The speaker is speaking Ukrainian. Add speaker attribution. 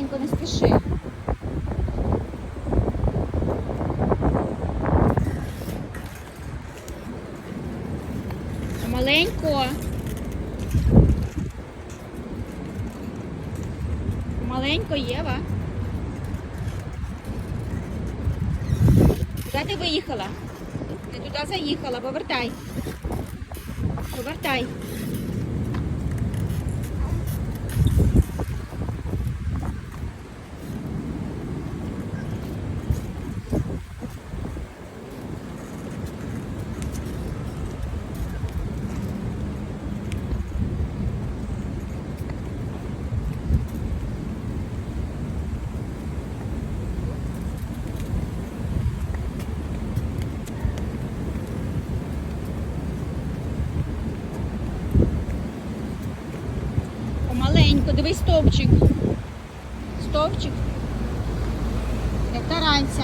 Speaker 1: Помаленьку, не спіши. Помаленько. Помаленько, Єва. Куди ти виїхала? Не туди заїхала, повертай. Повертай. Помаленько, дивись стовпчик. Стовпчик. Як таранься.